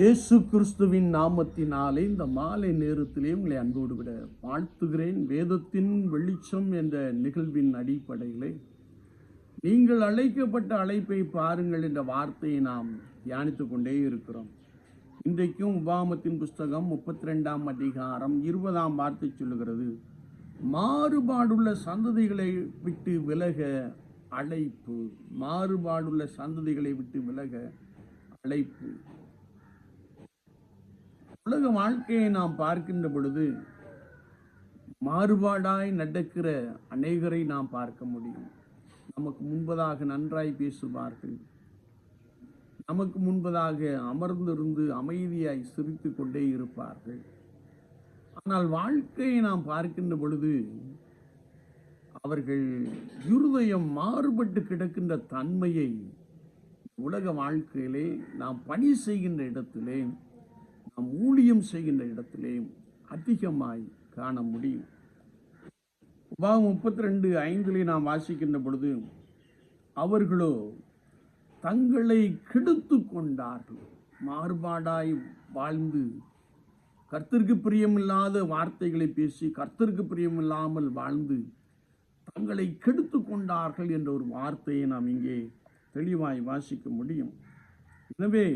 இயேசு கிறிஸ்துவின் நாமத்தினாலே இந்த மாலை நேரத்திலே உங்களை அன்போடு விட வாழ்த்துகிறேன். வேதத்தின் வெளிச்சம் என்ற நிகழ்வின் அடிப்படையிலே நீங்கள் அழைக்கப்பட்ட அழைப்பை பாருங்கள் என்ற வார்த்தையை நாம் தியானித்து கொண்டே இருக்கிறோம். இன்றைக்கும் உபாமத்தின் புஸ்தகம் முப்பத்தி ரெண்டாம் அதிகாரம் இருபதாம் வார்த்தை சொல்லுகிறது. மாறுபாடுள்ள சந்ததிகளை விட்டு விலக அழைப்பு. மாறுபாடுள்ள சந்ததிகளை விட்டு விலக அழைப்பு. உலக வாழ்க்கையை நாம் பார்க்கின்ற பொழுது மாறுபாடாய் நடக்கிற அநேகரை நாம் பார்க்க முடியும். நமக்கு முன்பதாக நன்றாய் பேசுவார்கள். நமக்கு முன்பதாக அமர்ந்திருந்து அமைதியாய் சிரித்து கொண்டே இருப்பார்கள். ஆனால் வாழ்க்கையை நாம் பார்க்கின்ற பொழுது அவர்கள் இருதயம் மாறுபட்டு கிடக்கின்ற தன்மையை உலக வாழ்க்கையிலே நாம் பணி செய்கின்ற இடத்திலே நாம் ஊழியம் செய்கின்ற இடத்திலே அதிகமாய் காண முடியும். உபாகம் முப்பத்தி ரெண்டு ஐந்திலே நாம் வாசிக்கின்ற பொழுது அவர்களோ தங்களை கெடுத்து கொண்டார்கள். மாறுபாடாய் வாழ்ந்து கர்த்தருக்கு பிரியமில்லாத வார்த்தைகளை பேசி கர்த்தருக்கு பிரியமில்லாமல் வாழ்ந்து தங்களை கெடுத்து கொண்டார்கள் என்ற ஒரு வார்த்தையை நாம் இங்கே தெளிவாய் வாசிக்க முடியும். எனவே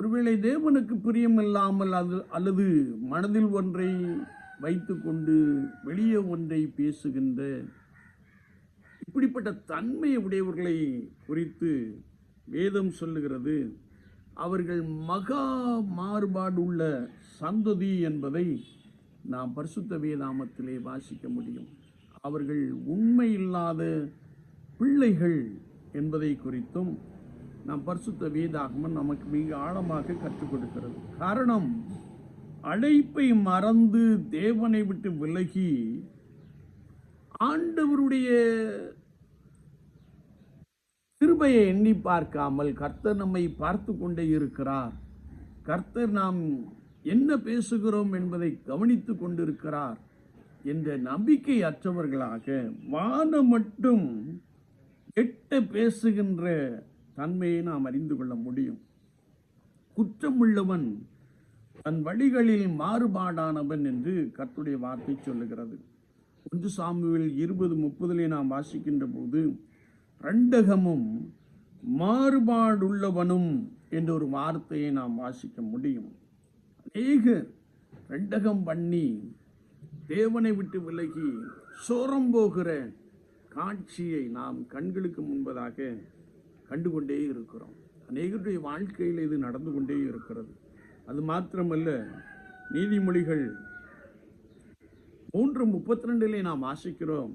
ஒருவேளை தேவனுக்கு பிரியமில்லாமல் அது அல்லது மனதில் ஒன்றை வைத்துக்கொண்டு வெளியே ஒன்றை பேசுகின்ற இப்படிப்பட்ட தன்மை உடையவர்களை குறித்து வேதம் சொல்லுகிறது. அவர்கள் மகா மாறுபாடு உள்ள சந்ததி என்பதை நாம் பரிசுத்த வேதாமத்திலே வாசிக்க முடியும். அவர்கள் உண்மை இல்லாத பிள்ளைகள் என்பதை குறித்தும் நாம் பரிசுத்த வேதாகமன் நமக்கு மிக ஆழமாக கற்றுக் கொடுக்கிறது. காரணம் அழைப்பை மறந்து தேவனை விட்டு விலகி ஆண்டவருடைய கிருபையை எண்ணி பார்க்காமல் கர்த்தர் நம்மை பார்த்து கொண்டே இருக்கிறார். கர்த்தர் நாம் என்ன பேசுகிறோம் என்பதை கவனித்து கொண்டிருக்கிறார் என்ற நம்பிக்கை அற்றவர்களாக வானம் மட்டும் எட்ட பேசுகின்ற தன்மையை நாம் அறிந்து கொள்ள முடியும். குற்றமுள்ளவன் தன் வழிகளில் மாறுபாடானவன் என்று கர்த்துடைய வார்த்தை சொல்லுகிறது. ஒன்று சாமுவில் இருபது முப்பதிலே நாம் வாசிக்கின்ற போது ரெண்டகமும் மாறுபாடுள்ளவனும் என்ற ஒரு வார்த்தையை நாம் வாசிக்க முடியும். அநேக ரெண்டகம் பண்ணி தேவனை விட்டு விலகி சோரம் போகிற காட்சியை நாம் கண்களுக்கு முன்பதாக கண்டுகொண்டே இருக்கிறோம். அநேகருடைய வாழ்க்கையில் இது நடந்து கொண்டே இருக்கிறது. அது மாத்திரமல்ல நீதிமொழிகள் மூன்று முப்பத்தி ரெண்டிலே நாம் வாசிக்கிறோம்.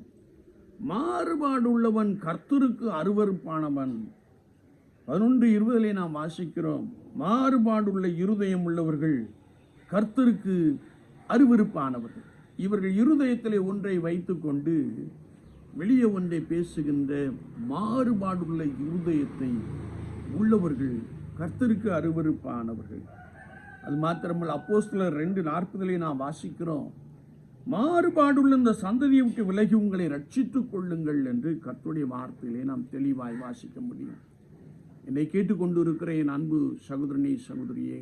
மாறுபாடு உள்ளவன் கர்த்தருக்கு அருவருப்பானவன். பதினொன்று இருபதிலே நாம் வாசிக்கிறோம். மாறுபாடுள்ள இருதயம் உள்ளவர்கள் கர்த்தருக்கு அருவருப்பானவர்கள். இவர்கள் இருதயத்திலே ஒன்றை வைத்துக்கொண்டு வெளியே ஒன்றை பேசுகின்ற மாறுபாடுள்ள இருதயத்தை உள்ளவர்கள் கர்த்தருக்கு அருவருப்பானவர்கள். அது மாத்திரமல்ல அப்போஸ்தலர் ரெண்டு நாற்பதிலே நாம் வாசிக்கிறோம் மாறுபாடுள்ள இந்த சந்ததியை விட்டு விலகி உங்களை ரட்சித்துக் கொள்ளுங்கள் என்று கர்த்துடைய வார்த்தையிலே நாம் தெளிவாய் வாசிக்க முடியும். என்னை கேட்டுக்கொண்டிருக்கிற என் அன்பு சகோதரனே சகோதரியே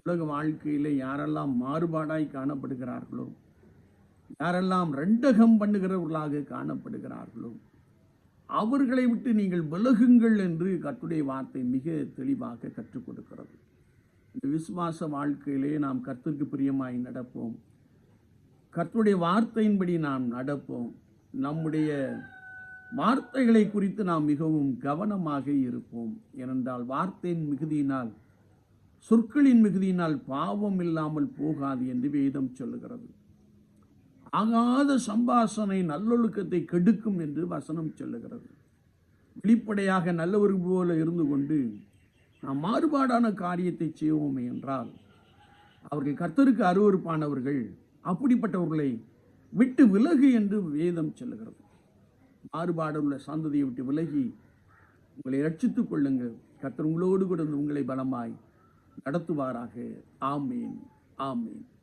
உலக வாழ்க்கையிலே யாரெல்லாம் மாறுபாடாய் காணப்படுகிறார்களோ யாரெல்லாம் ரெண்டகம் பண்ணுகிறவர்களாக காணப்படுகிறார்களோ அவர்களை விட்டு நீங்கள் விலகுங்கள் என்று கட்டுடைய வார்த்தை மிக தெளிவாக கற்றுக் கொடுக்கிறது. இந்த விசுவாச வாழ்க்கையிலே நாம் கர்த்தருக்கு பிரியமாய் நடப்போம். கர்த்தருடைய வார்த்தையின்படி நாம் நடப்போம். நம்முடைய வார்த்தைகளை குறித்து நாம் மிகவும் கவனமாக இருப்போம். ஏனென்றால் வார்த்தையின் மிகுதியினால் சொற்களின் மிகுதியினால் பாவம் இல்லாமல் போகாது என்று வேதம் சொல்லுகிறது. ஆகாத சம்பாசனை நல்லொழுக்கத்தை கெடுக்கும் என்று வசனம் சொல்லுகிறது. வெளிப்படையாக நல்லவர்கள் போல இருந்து கொண்டு நாம் மாறுபாடான காரியத்தை செய்வோமே என்றால் அவர்கள் கர்த்தருக்கு அருவறுப்பானவர்கள் அப்படிப்பட்டவர்களை விட்டு விலகு என்று வேதம் சொல்லுகிறது. மாறுபாடுள்ள சந்ததியை விட்டு விலகி உங்களை ரட்சித்துக் கொள்ளுங்கள். கர்த்தர் உங்களோடு கூட உங்களை பலமாய் நடத்துவாராக. ஆமீன். ஆமீன்.